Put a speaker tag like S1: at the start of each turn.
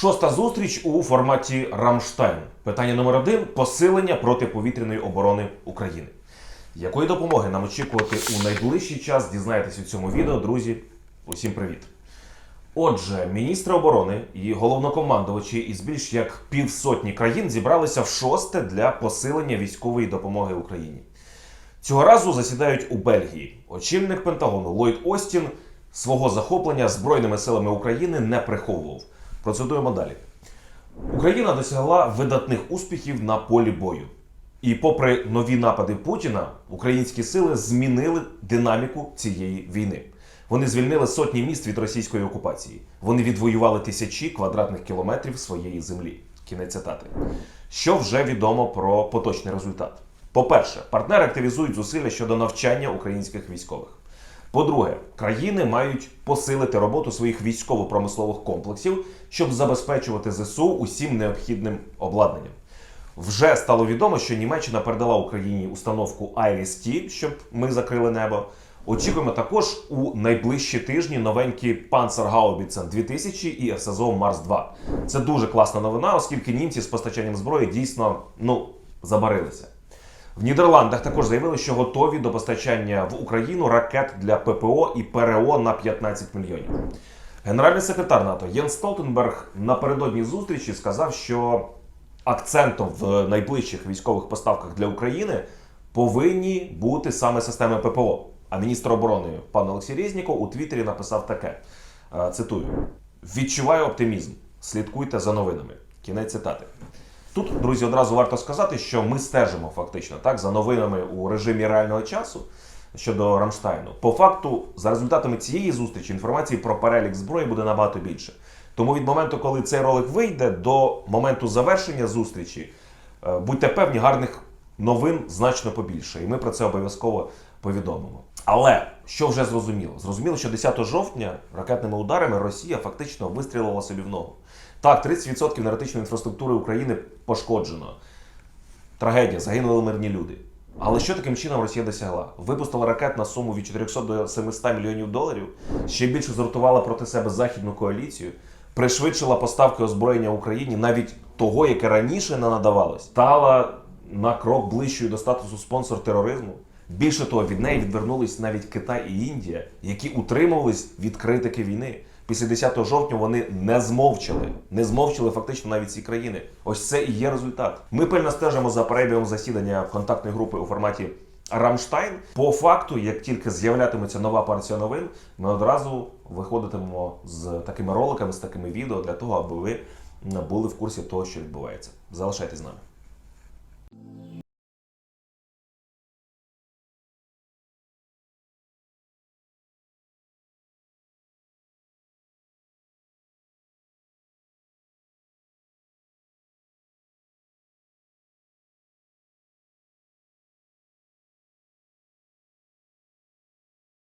S1: Шоста зустріч у форматі Рамштайн. Питання номер один посилення протиповітряної оборони України. Якої допомоги нам очікувати у найближчий час? Дізнаєтесь у цьому відео, друзі. Усім привіт. Отже, міністри оборони і головнокомандувачі із більш як півсотні країн зібралися в шосте для посилення військової допомоги Україні. Цього разу засідають у Бельгії. Очільник Пентагону Ллойд Остін свого захоплення Збройними силами України не приховував. Процедуємо далі. Україна досягла видатних успіхів на полі бою. І попри нові напади Путіна, українські сили змінили динаміку цієї війни. Вони звільнили сотні міст від російської окупації. Вони відвоювали тисячі квадратних кілометрів своєї землі. Кінець цитати. Що вже відомо про поточний результат? По-перше, партнери активізують зусилля щодо навчання українських військових. По-друге, країни мають посилити роботу своїх військово-промислових комплексів, щоб забезпечувати ЗСУ усім необхідним обладнанням. Вже стало відомо, що Німеччина передала Україні установку IRIS-T, щоб ми закрили небо. Очікуємо також у найближчі тижні новенькі Panzerhaubitze 2000 і РСЗО Марс 2. Це дуже класна новина, оскільки німці з постачанням зброї дійсно ну забарилися. В Нідерландах також заявили, що готові до постачання в Україну ракет для ППО і ПРО на 15 мільйонів. Генеральний секретар НАТО Єн Столтенберг напередодні зустрічі сказав, що акцентом в найближчих військових поставках для України повинні бути саме системи ППО. А міністр оборони пан Олексій Резніков у Твіттері написав таке: е, цитую: відчуваю оптимізм. Слідкуйте за новинами. Кінець цитати. Тут, друзі, одразу варто сказати, що ми стежимо фактично так за новинами у режимі реального часу щодо Рамштайну. По факту, за результатами цієї зустрічі інформації про перелік зброї буде набагато більше. Тому від моменту, коли цей ролик вийде, до моменту завершення зустрічі, е, будьте певні, гарних новин значно побільше, і ми про це обов'язково повідомимо. Але що вже зрозуміло? Зрозуміло, що 10 жовтня ракетними ударами Росія фактично вистрілила собі в ногу. Так, 30% енергетичної інфраструктури України пошкоджено. Трагедія, загинули мирні люди. Але що таким чином Росія досягла? Випустила ракет на суму від 400 до 700 мільйонів доларів, ще більше згуртувала проти себе західну коаліцію, пришвидшила поставки озброєння Україні, навіть того, яке раніше не надавалось, стала на крок ближчою до статусу спонсор тероризму. Більше того, від неї відвернулись навіть Китай і Індія, які утримувались від критики війни. Після 10 жовтня вони не змовчали, не змовчали фактично навіть ці країни. Ось це і є результат. Ми пильно стежимо за перебігом засідання контактної групи у форматі Рамштайн. По факту, як тільки з'являтиметься нова партія новин, ми одразу виходитимемо з такими роликами, з такими відео для того, аби ви були в курсі того, що відбувається. Залишайтесь з нами.